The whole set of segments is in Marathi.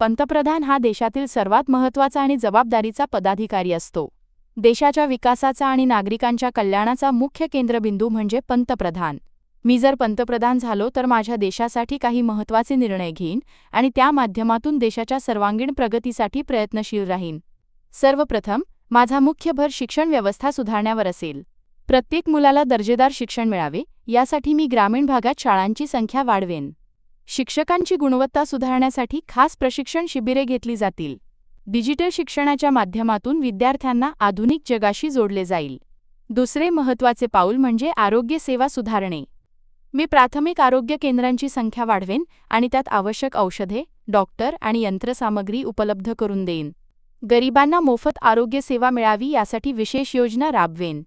पंतप्रधान हा देशातील सर्वात महत्त्वाचा आणि जबाबदारीचा पदाधिकारी असतो. देशाच्या विकासाचा आणि नागरिकांच्या कल्याणाचा मुख्य केंद्रबिंदू म्हणजे पंतप्रधान. मी जर पंतप्रधान झालो तर माझ्या देशासाठी काही महत्त्वाचे निर्णय घेईन आणि त्या माध्यमातून देशाच्या सर्वांगीण प्रगतीसाठी प्रयत्नशील राहीन. सर्वप्रथम माझा मुख्य भर शिक्षण व्यवस्था सुधारण्यावर असेल. प्रत्येक मुलाला दर्जेदार शिक्षण मिळावे यासाठी मी ग्रामीण भागात शाळांची संख्या वाढवेन. शिक्षकांची गुणवत्ता सुधारण्यासाठी खास प्रशिक्षण शिबिरे घेतली जातील. डिजिटल शिक्षणाच्या माध्यमातून विद्यार्थ्यांना आधुनिक जगाशी जोडले जाईल. दुसरे महत्त्वाचे पाऊल म्हणजे आरोग्य सेवा सुधारणे. मी प्राथमिक आरोग्य केंद्रांची संख्या वाढवेन आणि त्यात आवश्यक औषधे डॉक्टर आणि यंत्रसामग्री उपलब्ध करून देईन. गरिबांना मोफत आरोग्य सेवा मिळावी यासाठी विशेष योजना राबवेन.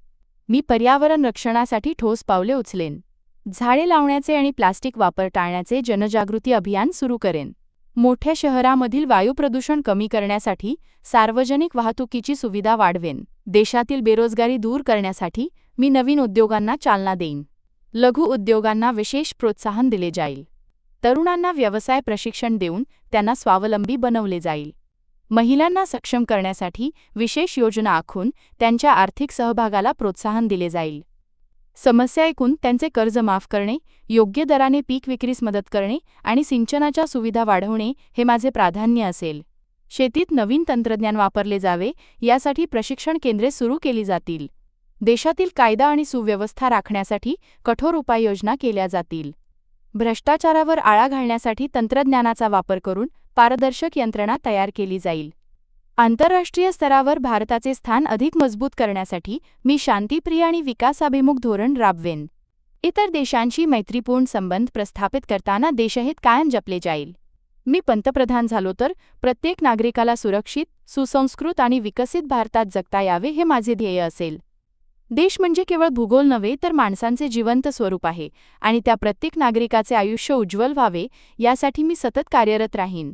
मी पर्यावरण रक्षणासाठी ठोस पावले उचलेन. झाडे लावण्याचे आणि प्लास्टिक वापर टाळण्याचे जनजागृती अभियान सुरू करेन. मोठ्या शहरामधील वायू प्रदूषण कमी करण्यासाठी सार्वजनिक वाहतुकीची सुविधा वाढवेन. देशातील बेरोजगारी दूर करण्यासाठी मी नवीन उद्योगांना चालना देईन. लघु उद्योगांना विशेष प्रोत्साहन दिले जाईल. तरुणांना व्यवसाय प्रशिक्षण देऊन त्यांना स्वावलंबी बनवले जाईल. महिलांना सक्षम करण्यासाठी विशेष योजना आखून त्यांच्या आर्थिक सहभागाला प्रोत्साहन दिले जाईल. समस्या ऐकून त्यांचे कर्ज माफ करणे योग्य दराने पीक विक्रीस मदत करणे आणि सिंचनाच्या सुविधा वाढवणे हे माझे प्राधान्य असेल. शेतीत नवीन तंत्रज्ञान वापरले जावे यासाठी प्रशिक्षण केंद्रे सुरू केली जातील. देशातील कायदा आणि सुव्यवस्था राखण्यासाठी कठोर उपाययोजना केल्या जातील. भ्रष्टाचारावर आळा घालण्यासाठी तंत्रज्ञानाचा वापर करून पारदर्शक यंत्रणा तयार केली जाईल. आंतरराष्ट्रीय स्तरावर भारताचे स्थान अधिक मजबूत करण्यासाठी मी शांतीप्रिय आणि विकासाभिमुख धोरण राबवेन. इतर देशांशी मैत्रीपूर्ण संबंध प्रस्थापित करताना देशहित कायम जपले जाईल. मी पंतप्रधान झालो तर प्रत्येक नागरिकाला सुरक्षित सुसंस्कृत आणि विकसित भारतात जगता यावे हे माझे ध्येय असेल. देश म्हणजे केवळ भूगोल नव्हे तर माणसांचे जिवंत स्वरूप आहे आणि त्या प्रत्येक नागरिकाचे आयुष्य उज्ज्वल व्हावे यासाठी मी सतत कार्यरत राहीन.